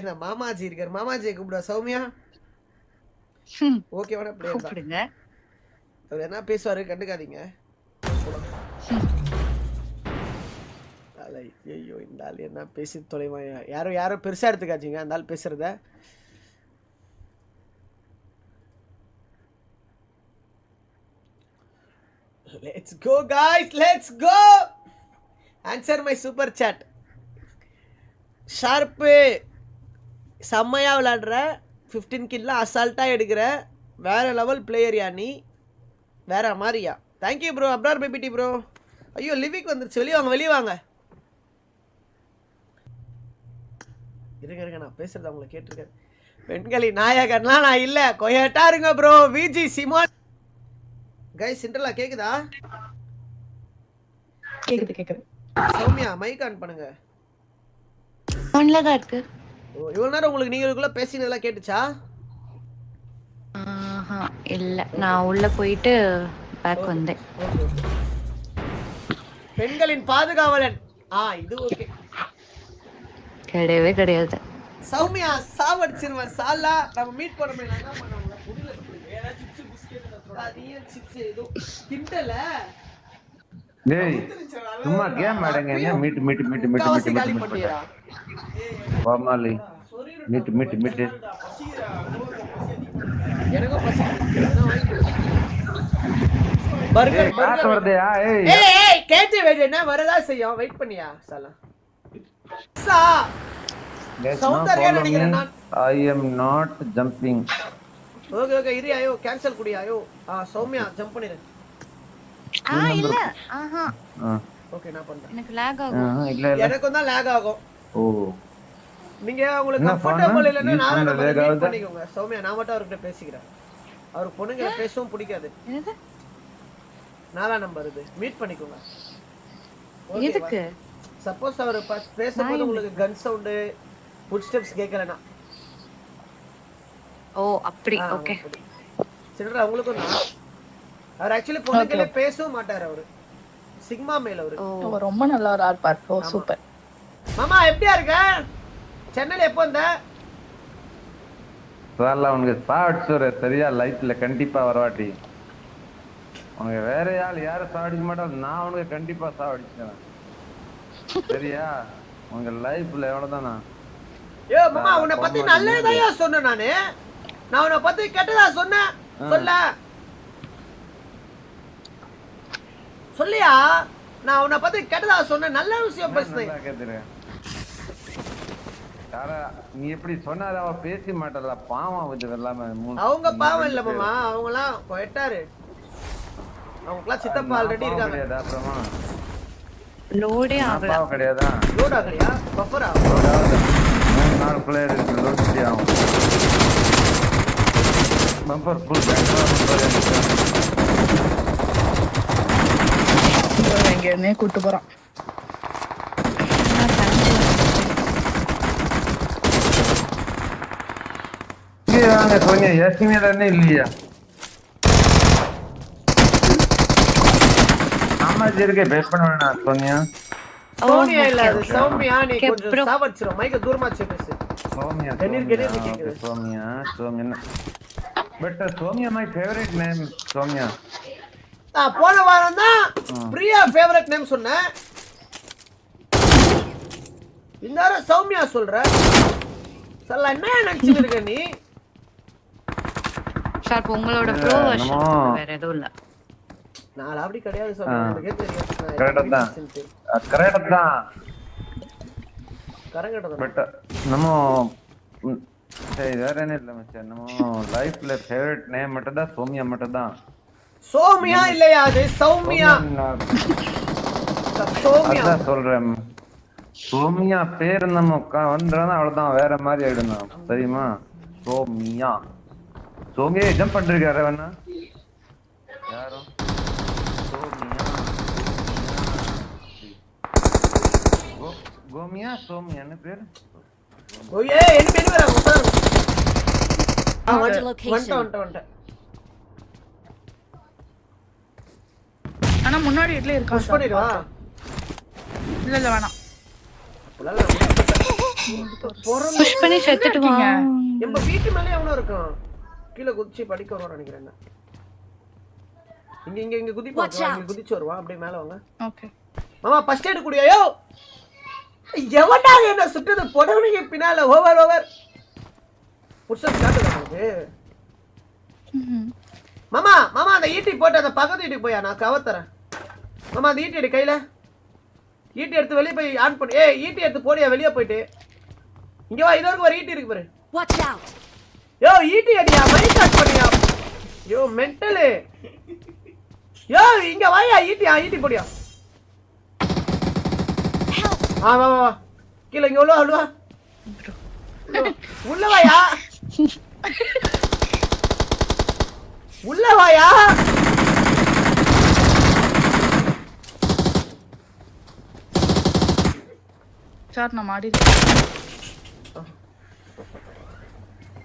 இந்த மாமாஜி இருக்காரு. மாமாஜியை கூப்பிடுவா சௌமியா? ஓகேவான பிளேயர் தான் அவர் என்ன பேசுவாரு கண்டுக்காதீங்க. ஐயோ இந்த ஆள் என்ன பேசி தொலைவான் யாரும் யாரும் பெருசா எடுத்துக்காதீங்க. அந்த ஆள் பேசுறத. Let's go guys let's go answer my super chat sharp செம்மையாக விளாடுற ஃபிஃப்டீன் கில்ல அசால்ட்டாக எடுக்கிற வேற லெவல் பிளேயர் யா நீ? வேற மாதிரியா? தேங்க்யூ ப்ரோ அப்ரார் பேபிடி ப்ரோ ஐயோ லிவிக் வந்துருச்சு. வெளியே வாங்க வெளியே வாங்க. இருங்க இருங்க. நான் பேசுறது அவங்கள கேட்டிருக்கேன். பெண்களின் நாயகன்லாம் நான் இல்லை. கொயட்டா இருங்க ப்ரோ விஜி சிமான் கை சிண்டலா கேக்குதா? கேக்குது கேக்குது. சௌமியா மைக் ஆன் பண்ணுங்க. ஒன்ல தான் இருக்கு. ஓ இவ்வளோ நேரம் உங்களுக்கு நீங்களுக்குள்ள பேசினதெல்லாம் கேட்டுச்சா? ஆஹா இல்ல. நான் உள்ள போயிட்டு பேக் வந்தேன். பெண்களின் பாதுகாவலன். ஆ இது ஓகே கிடையவே கிடையாது. சௌமியா சாவடிச்சிருவேன் சாலா நம்ம மீட் பண்ண முடியல என்ன பண்ணுவாங்க முடியல ஏதாவது சிப்ஸ் பிஸ்கெட் ஏதோ. கிண்டல? டேய் சும்மா கேம் ஆடுங்க என்ன மீட்டு மீட்டு மீட்டு மீட்டு முக்காவாசி மீட்டு காலி மீட்டு மீட்டு. பண்ணிடுறா. கோமாளி மீட்டு மீட்டு மீட்டு. எனக்கும் பசி பர்கர். ஏய். பர்கர் ஏய் வெயிட் என்ன வரதா செய்யும்? வெயிட் பண்ணியா சாலா. சா சௌந்தர்யா நினைக்கிறேன். நான். I am not jumping. Okay okay இரு ஐயோ கேன்சல் குடி ஐயோ. ஆ சௌமியா ஜம்ப் பண்ணிரு. ஆ இல்ல. ஆஹா. ஆ. ஓகே நான் பண்றேன். எனக்கு லேக் ஆ, ஆகும் இல்ல இல்ல. எனக்கும் தான் லேக் ஆகும். ஓ. நீங்க உங்களுக்கு மீட் ஆகுதா? பண்ணிக்கோங்க. சௌமியா நான் மட்டும் அவர்கிட்ட பேசிக்கிறேன். அவர் பொண்ணுங்க பேசவும் பிடிக்காது. என்னது? நாலா நம்பர் இது. மீட் பண்ணிக்கோங்க. எதுக்கு? சப்போஸ் அவர் பேசும்போது உங்களுக்கு கன் சவுண்டு ஃபுட் ஸ்டெப்ஸ் கேட்கலனா ஓ அப்படி. ஓகே தான் அவர் ஆக்சுவலி பொண்ணுங்களே பேசவும் மாட்டார் அவரு. சிக்மா மேல் அவரு. ரொம்ப நல்லவரா இருப்பார். Oh super. மாமா எப்படியா இருக்க? சென்னையில எப்போ வந்த? சார்ல உனக்கு சாவடிச்சுரு சரியா லைஃப்ல கண்டிப்பா வரவாட்டி. உனக்கு வேற ஆள் யாரும் சாவடிக்க மாட்டான் நான் உனக்கு கண்டிப்பா சாவடிச்சேன் சரியா? உங்க லைஃப்ல எவ்வளவுதானா? ஏ மாமா உன்னை பத்தி நல்லதாயா சொன்னேன் நானு. நான் உன்னை பத்தி கெட்டதா சொன்னேன். சொல்ல. சொல்லியா? நான் உன்னை பத்தி கெட்டதா சொன்னேன். நல்ல விஷயம் பேசுனேன் நீ எப்படி சொன்னாரு அவ பேசி மாட்டல பாவம் இது எல்லாமே. அவங்க பாவம் இல்ல மாமா. அவங்கலாம் எட்டாரு அவங்களுக்குலாம் சித்தப்பா நான் ஆல்ரெடி இருக்காங்க. கிடையாதா அப்புறமா? லோடே ஆகல. பாவம் கிடையாதா? லோட் ஆகலையா பஃபரா? அதாவது மூணு நாலு பிளேயர் இருக்கு. லோட் ஆகும். பம்பர் ஃபுல் எங்க இருந்தே கூட்டு போறான் இல்லையா? ஆமாஜி இருக்கே. பேஸ் பண்ண வேணாம் சோனியா. சோனியா இல்ல அது சௌமியா. நீ கொஞ்சம் மைக்க தூரமா வச்சு பேசு. சோமியா கேக்குது. Soumya. Soumya but Soumya my favourite name Soumya. நான் போன வாரம் தான் பிரியா ஃபேவரட் நேம் சொன்னேன். இந்த வாரம் சௌமியா சொல்ற. சொல்ல என்ன நினைச்சிட்டு இருக்க நீ? ஷார்ப் உங்களோட ப்ரோ. வெர்ஷன் வேற எதுவும் இல்ல. நான் அப்படி கிடையாது சொல்றேன் எனக்கே தெரியும் நான் கரெக்டா தான். எப்படி கரெக்ட் தான். பட் நம்ம சரி வேற என்ன இல்லை மச்சான். நம்ம லைஃப்ல ஃபேவரட் நேம் மட்டும் தான் சோமியா மட்டும் தான் சோமியா இல்லையா அது? சௌமியா. சோமியா. சொல்றேன். சோமியா பேர் நம்ம வந்துடுறோம்னா அவ்வளவுதான். வேற மாதிரி ஆயிடும் தெரியுமா? சோமியா. சோமியா ஜம்ப் பண்ணிருக்காரு வேணா யாரும் சோமியா. கோமியா சோமியான்னு பேர்? ஓயே என்ன பேரு வேற? உட்காரு. ஆ, Marked a வந்துட்டேன் location. வந்துட்டேன் வந்துட்டேன் வந்துட்டேன் ஆனா முன்னாடி வீட்லயே இருக்கான் புஷ் பண்ணிடுவா இல்ல இல்ல வேணாம். புஷ் பண்ணி செத்துட்டு வா. நம்ம வீட்டு மேலே எவனோ இருக்கான் கீழே குதிச்சு படிக்க வருவான் நினைக்கிறேன் நான். இங்க இங்க இங்க குதிப்பான் இங்க குதிச்சு வருவான். அப்படியே மேல வாங்க. ஓகே மாமா ஃபர்ஸ்ட் எய்ட் குடியோ? எவன்டா என்ன சுட்டது? புடவனிங்க பின்னால ஓவர் ஓவர் புருஷன் காட்டுதா உங்களுக்கு மாமா மாமா அந்த ஈட்டி போட்டு அந்த பக்கத்து ஈட்டி போயா நான் கவர் தரேன். மாமா அந்த ஈட்டி எடு கையில. ஈட்டி எடுத்து வெளியே போய் ஆன் பண்ணி. ஏய் ஈட்டி எடுத்து போடியா வெளியே போயிட்டு. இங்க வா இது வரைக்கும் ஒரு ஈட்டி இருக்கு பாரு! யோ ஈட்டி அடியா மைக் கட் பண்ணியா? யோ மென்டலு யோ இங்க வாயா ஈட்டியா ஈட்டி போடியா. ஆ வா வா வா. கீழே இங்க உள்ள வா, உள்ள வா. உள்ள வாயா. உள்ள வாயா. சார் நான் மாடி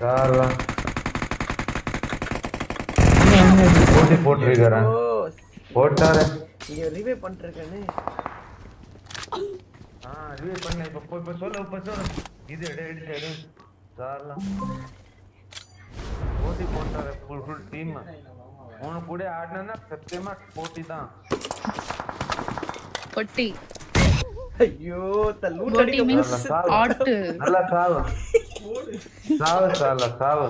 சார்லா போட்டி போட்டிருக்கிறேன். போட்டாரு. இங்க ரிவே பண்ணிருக்கேன்னு ஆ ரிவ்யூ பண்ண. இப்ப இப்ப- இப்ப சொல்லு இப்ப சொல்லு. இது எடு எடு எடு. சார்லாம் போட்டி போட்டாரு. ஃபுல் ஃபுல் டீம் உன கூட ஆடினா சத்தியமா போட்டி தான் பொட்டி. ஐயோ தள்ளூட் பொட்டி அடிக்க மீன்ஸ் நல்லா சாவு. ஆட்டு நல்லா சாவு சாவு சார்ல சாவு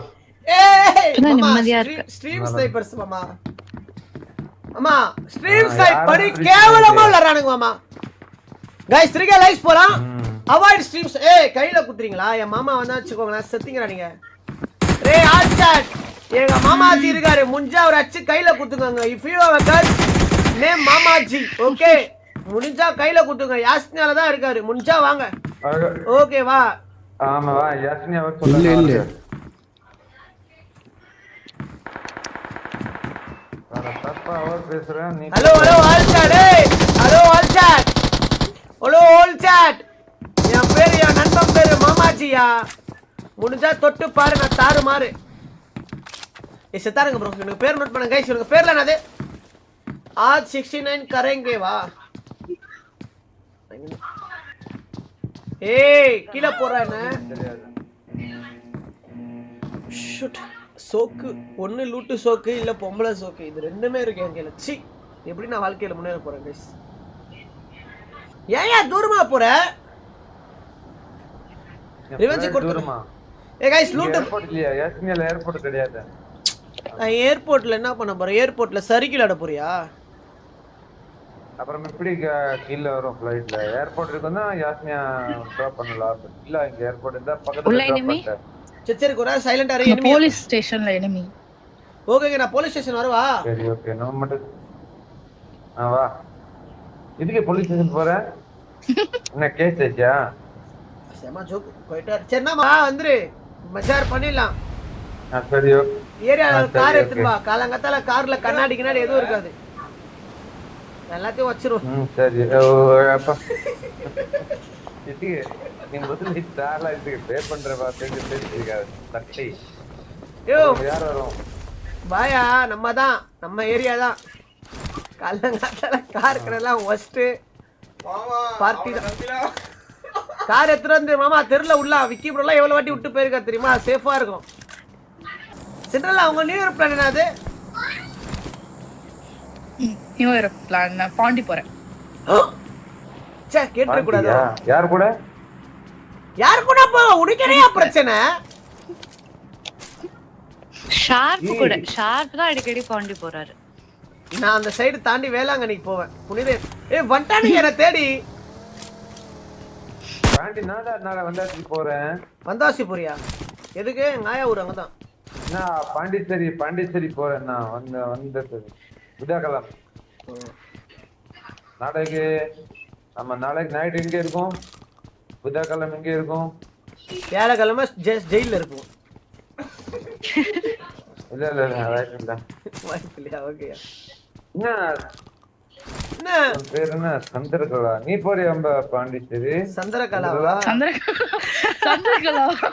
ஏய் இப்பதான் மாமா நிம்மதியா ஸ்ட்ரீம் ஸ்ட்ரீம் ஸ்னைப்பர்ஸ் மாமா மாமா ஸ்ட்ரீம் ஆ, ஸ்னைப் யாரும் படி stream கேவலமா sniper? விளையாடுறானுங்க மாமா गाइस திருக்க லைவ்ஸ் போலாம் ம். அவாய்ட் ஸ்ட்ரீம்ஸ் ஏய் கையில குத்துறீங்களா என் மாமா வந்தா வச்சுக்கோங்களேன் செத்தீங்கடா நீங்க ரே ஆல்சாட் எங்க மாமாஜி இருக்காரு முஞ்சா அவர் அச்சு கையில குத்துங்க if you have a girl name மாமாஜி okay முடிஞ்சா கையில குத்துங்க. யாஸ்னியால தான் இருக்காரு. முடிஞ்சா வாங்க. அழகா- ஓகே வா. ஆமா வா. அவர் இல்ல, இல்ல. ஹலோ ஹலோ ஆல் சாட் ஏய். Hello all chat hello all chat என் பேரு என் நண்பன் பேரு மாமாஜியா. முடிஞ்சா தொட்டு பாரு நான் தாறு மாறு. ஏ செத்தாருங்க ப்ரோ எனக்கு பேர் நோட் பண்ணுங்க கைஸ் எனக்கு பேர்ல என்னது ஆஜ் சிக்ஸ்டி நைன் கரேங்கே வா ஏய் கீழே போடுற என்ன? சோக்கு ஒன்று லூட்டு சோக்கு இல்லை பொம்பளை சோக்கு. இது ரெண்டுமே இருக்கு என் கையில். சி எப்படி நான் வாழ்க்கையில் முன்னேற போறேன் கைஸ் ஏன் ஏன் தூரமா போற? என் Revenge flight கொடுத்துரு. தூரமா? ஏ கைஸ் லூட்டு. ஏர்போர்ட் இல்லையா? யாசினியால ஏர்போர்ட் கிடையாது. நான் ஏர்போர்ட்ல என்ன பண்ண போறேன்? ஏர்போர்ட்ல சறுக்கில் ஆட போறியா? அப்புறம் எப்படி க- கீழே வரும் ஃபிளைட்ல ஏர்போர்ட் இருக்குன்னா யாஸ்மியா ட்ராப் பண்ணலாம் இல்ல இங்க ஏர்போர்ட் இருந்தா பக்கத்துல. சரி சரி கூட சைலண்டா இரு enemy- போலீஸ் ஸ்டேஷன்ல enemy. ஓகேங்க நான் போலீஸ் ஸ்டேஷன் வரவா? சரி ஓகே நம்ம மட்டும் ஆ வா. இதுக்கு போலீஸ் ஸ்டேஷன் போற? என்ன கேஸ் ஆச்சா செம ஜோக் போயிட்டாரு வா வந்துரு. மஜார் பண்ணிடலாம். ஆ சரி ஓகே ஏரியால ஆ, சரி, கார். எடுத்துட்டு வா. காலங்கத்தால கார்ல கண்ணாடி கிண்ணாடி எதுவும் இருக்காது. எல்லாத்தையும் வச்சிரும் ம் சரி. ஓ அப்பா. இதுக்கு நீ முதல்ல சாலா இதுக்கு பே பண்ற வார்த்தைக்கு தெரிஞ்சிருக்காது தட்டி. யோ. யார் வரும்? பாயா நம்ம தான் நம்ம ஏரியா தான். காலங்காத்தால கார் கடையெல்லாம் ஒஸ்ட்டு பார்ட்டி தான். கார் எடுத்துட்டு வந்து மாமா தெருல உள்ள விக்கி ப்ரோலாம் எவ்வளவு வாட்டி விட்டு போயிருக்கா தெரியுமா? சேஃபா இருக்கும். சென்ட்ரல் அவங்க நியூ இயர் பிளான் என்னது நியூ இயர் பிளான் பாண்டி போறேன். சே கேட்டுற கூடாது? யார் கூட? யாரு கூட போ? உனக்கேனையா பிரச்சனை? ஷார்ப் கூட. ஷார்ப் தான் அடிக்கடி பாண்டி போறாரு. நான் அந்த சைடு தாண்டி வேளாங்கண்ணிக்கு போவேன். புனித. ஏ வந்துட்டானுங்க என்ன தேடி. பாண்டி நான் நான் வந்தாச்சு போறேன். வந்தாசிபுரியா எதுக்கு? எங்க ஆயா ஊர் அங்கதான். நான் பாண்டிச்சேரி பாண்டிச்சேரி போறேன் நான். வந்த வந்தது புதாகலாம் நாளைக்கு நம்ம நாளைக்கு நைட் எங்க இருக்கும். புதாகலம் எங்க இருக்கும். வியாழக்கிழமை ஜெ- ஜெயில்ல இருக்கும். இல்ல இல்ல இல்ல right இல்ல. வாய்ப்பு இல்லையா ஓகே. என்ன? என்ன? பேர் என்ன? சந்திரகலா. நீ போறியா அம்ப பாண்டிச்சேரி? சந்திரகலாவா? சந்திர சந்திரகலா.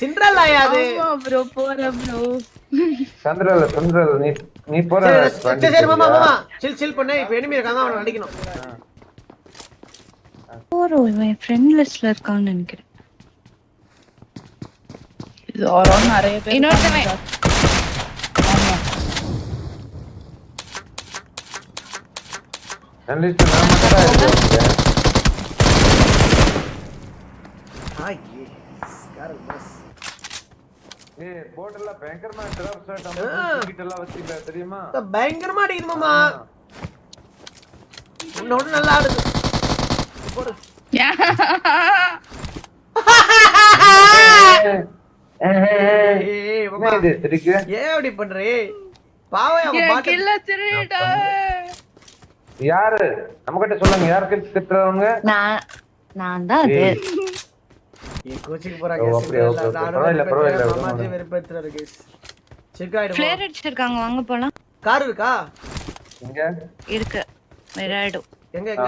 ஆ? சிண்ட்ரல்லாயா அது ஆமா ப்ரோ போறேன் ப்ரோ சந்திரல சந்திரல நீ நீ போற சரி, சரி, மாமா? மாமா சில் சில் பண்ணு இப்ப enemy இருக்காங்க அவனை அடிக்கணும் போறோம் இவன் ஃப்ரெண்ட் லிஸ்ட்ல இருக்கான்னு நினைக்கிறேன் இது ஆரோன் நிறைய பேர் இன்னொருத்தவன். இருக்காங்க. ஆமா ஜெர்னலிஸ்ட் நான் மட்டும் தான் இருக்கேன் ஆ காரல் பஸ் ஏய் போட்டெல்லாம் பயங்கரமா எல்லாம் வச்சிருக்க தெரியுமா? பயங்கரமா அடிக்குது மாமா உன்னோட நல்லா ஆடுது. போடு. ஏன் அப்படி பண்றே? யாரு? நம்ம கிட்ட சொல்லுங்க யாருக்கு திட்டுறவங்க நான் நான் தான் அது. ஏய் கோச்சிக்கு போறாங்க. பரவாயில்ல, பரவாயில்ல, மாமாஜி விடுங்க. வெறுப்பேத்துறாரு கேஸ் செக் ஆயிடுமா ஃபிளேர் அடிச்சிருக்காங்க வாங்க போலாம் கார் இருக்கா இங்க இருக்கு எங்க எங்க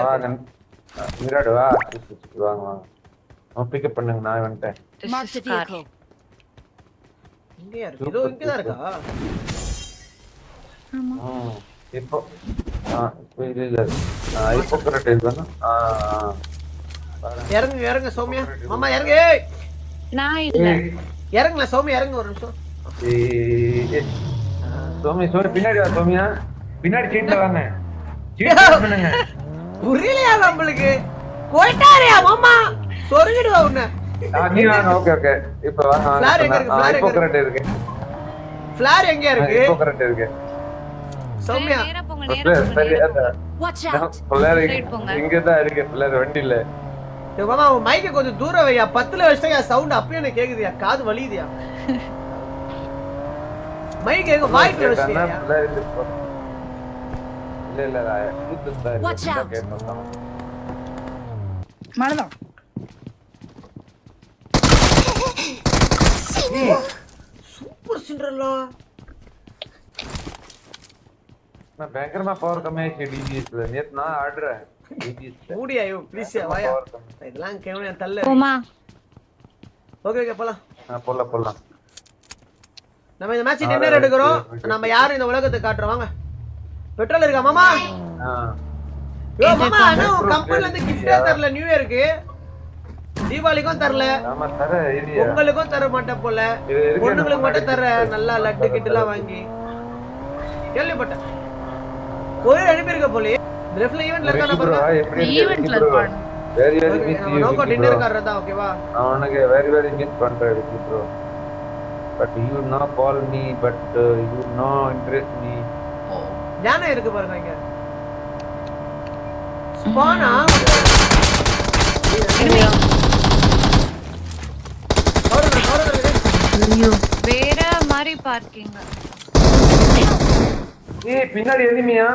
வாங்க பிக்கப் பண்ணுங்க நான் வந்துட்டேன் இருக்கு இதோ இங்கதான் இருக்கா ம், இப்போ ஆ இல்ல ஆ. பாருங்க. இறங்கு இறங்க சௌமியா. மாமா இறங்கு. ஏய். நான் இல்ல. இறங்குல சௌமியா இறங்கு ஒரு நிமிஷம். ஏய், ஏய். சோமி சோமி பின்னாடி வா சோமியா. பின்னாடி சீட்ல வாங்க. சீட் பண்ணுங்க. புரியலையா நம்மளுக்கு? போயிட்டாரியா மாமா? சொருகிடுவா உன்ன. ஆ, நீ வாங்க ஓகே ஓகே இப்போ வாங்க Flare எங்க இருக்கு? இப்போ எங்க இருக்கு? ஃபிளார் எங்க இருக்கு? இப்போ கரெக்ட் இருக்கு. சௌமியா. நேரா போங்க பிள்ளையார். இங்க தான் இருக்கு பிள்ளையார் வண்டியில டேய் மாமா உன் மைக்க கொஞ்சம் தூரம் வையா. பத்துல வச்சுட்டா சவுண்ட் அப்பயும் எனக்கு கேக்குதுயா? காது வலியுதுயா? மைக் எங்க வாய்க்கு கேட்டான்னா வச்சியா பிள்ளையார் இது போ- இல்ல இல்ல ப்ளூடூத் தான் Watch இருக்கு out. கேட்டோம் மழைதான் சூப்பர் சிண்ட்ரல்லா. நான் பயங்கரமா பவர் கம்மியாச்சு டிபிஎஸ்ல நேத்து நான் ஆடுறேன் டிபிஎஸ்ல மூடியா ஐயோ ப்ளீஸ் வாயா இதெல்லாம் கேவலம் தள்ள போமா ஓகே ஓகே போலாம் போலாம் போலாம் நம்ம இந்த மேட்ச் டின்னர் எடுக்கிறோம் நம்ம யாரும் இந்த உலகத்தை காட்டுறோம் வாங்க பெட்ரோல் இருக்கா மாமா. யோ மாமா அண்ணா உன் கம்பெனில இருந்து கிஃப்டே தரல நியூ இயருக்கு தீபாவளிக்கும் தரல ஆமா தர மாட்டேன் போல பொண்ணுங்களுக்கு மட்டும் தர நல்லா லட்டு கிட்டுலாம் வாங்கி கேள்விப்பட்டேன் கோயில் அனுப்பியிருக்க போலே லெஃப்ட்ல ஈவென்ட்ல இருக்கா? ரிஷி bro, பாருங்க ஈவென்ட்ல Okay, miss நம்ம you, நோக்கம் ரிஷி டின்னர். கார்டு தான் ஓகேவா நான் உனக்கு very, very miss பண்றேன் bro. But you not call me, but uh, you not interest me. ஞானம் இருக்கு பாருங்க இங்க. ஸ்பானா வேற மாதிரி பார்க்கிங் ஏய், பின்னாடி எனிமியா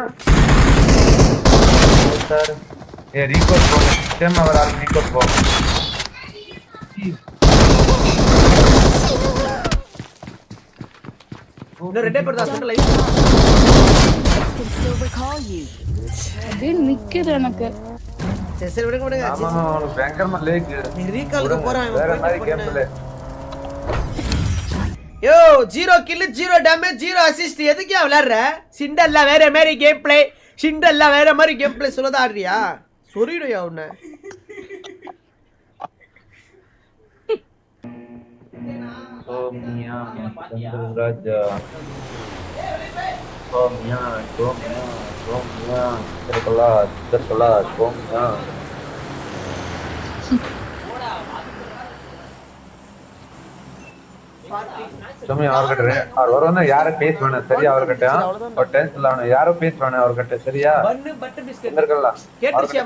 ஏ ரீகால் போங்க. சிஸ்டம் அவர் ஆள் ரீகால் போங்க. இன்னும் பேர் தான் லைஃப். அப்படியே நிக்குது எனக்கு. சரி சரி விடுங்க விடுங்க. ஆமா ஆமா அவனுக்கு பயங்கரமா லேக் நீ ரீகாலுக்கு போறான் இவன். வேற மாதிரி போயிட்டு கேம்ல yo zero kill zero damage zero assist எதுக்கு விளையாடுற? சிண்டல்ல வேற மாதிரி கேம் பிளே சிண்டல்ல வேற மாதிரி கேம் பிளே சொல்லதான் ஆடுறியா? சொரிடுயா உன்னை? சோமியா சந்திரராஜா சோமியா சோமியா சோமியா. திருக்கலா திருக்கலா சோமியா. சோமியா அவர்கிட்ட அவர் வருவாங்க யாரும் பேச வேணாம். சரியா அவர்கிட்ட? ஒரு டென்ஷன்ல அவனை யாரும் பேச வேணாம் அவர்கிட்ட. சரியா?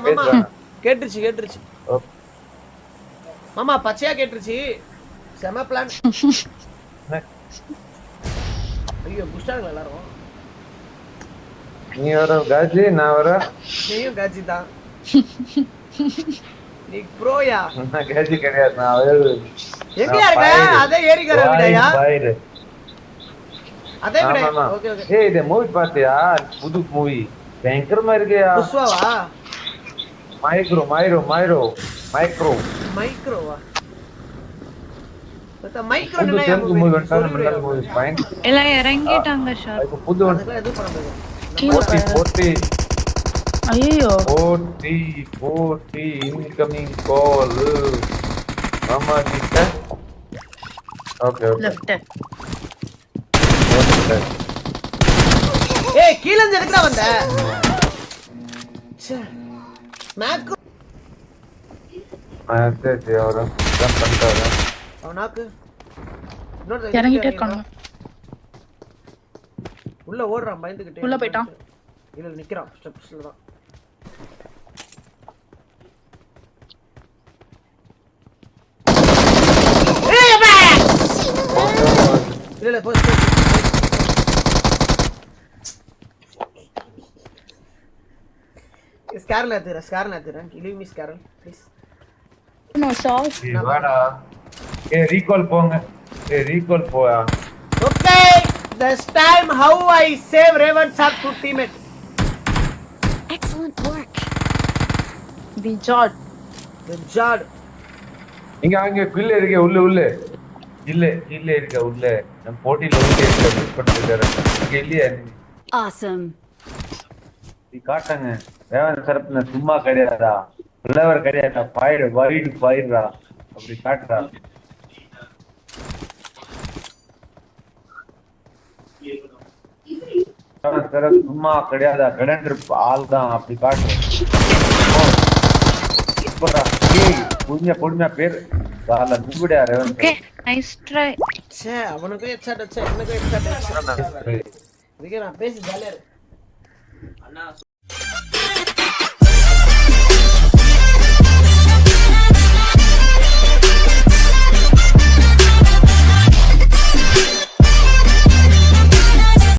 மாமா? வேணாம். கேட்டுருச்சு கேட்டுருச்சு. ஓகே. மாமா பச்சையா கேட்டுருச்சு. செம பிளான் ஐயோ புஷ்டாங்க எல்லாரும்? நீ வர காஜி நான் வர. நீயும் காஜி தான். நீ ப்ரோயா? நான் காஜி கிடையாது நான் வேறு எங்கயா இருக்க? அதே ஏரிக்கிற விடையா? அதே விட. Okay okay. ஏய் இந்த மூவி பாத்தியா புது மூவி பயங்கரமா இருக்கியா? புஷ்வாவா? மைக்ரோ மைரோ மைரோ மைக்ரோ. மைக்ரோவா? மைக்ரோ புது ஐயோ போட்டி போட்டி இன்கமிங் கால் ஆமா கிட்ட ஓகே ஓகே. லெஃப்ட் ஏய் கீழ இருந்து எதுக்குடா வந்த. மேக்கு சரி சரி அவரு ஜம்ப் பண்ணிட்டாரு. அவனாக்கு இன்னொரு இறங்கிட்டே இருக்காங்க உள்ள ஓடுறான் பயந்துகிட்டே. உள்ள போயிட்டான். இல்ல, நிக்கிறான். ஸ்டெப்ஸ்ல தான். ஏய், அப்பா! இல்ல இல்ல போ போ, போ. ஸ்கேரல் ஏத்துறேன் ஸ்கேரல் ஏத்துறேன் லீவ் மீ ஸ்கேரல் ப்ளீஸ் நோ ஷாட் ஏய், வாடா ஏ ரீகால் போங்க ஏ ரீகால் போயா Okay, this time how I save Raven's heart to teammate. Excellent work. The Jad The Jad. இங்க அங்க உள்ள இருக்க உள்ள உள்ள. இல்ல இல்ல இருக்க உள்ள. நம்ம போட்டியில உள்ள இருக்க மிஸ் பண்ணிருக்காரு இங்க இல்லையா. நீ? Awesome. நீ காட்டாங்க. ரேவன் சரப்புல சும்மா கிடையாதா உள்ளவர் கிடையாதா பாயிடு வைடு பாயிடுறா அப்படி காட்டுறா. சரப் சும்மா கிடையாதா கடன்று ஆள் தான் அப்படி காட்டுறேன் சூப்பரா ஏய் புரிஞ்ச பொறுமையா பேர். கால நுங்குடியா Raven okay nice try headshot headshot நான் பேசி ஜாலியா இரு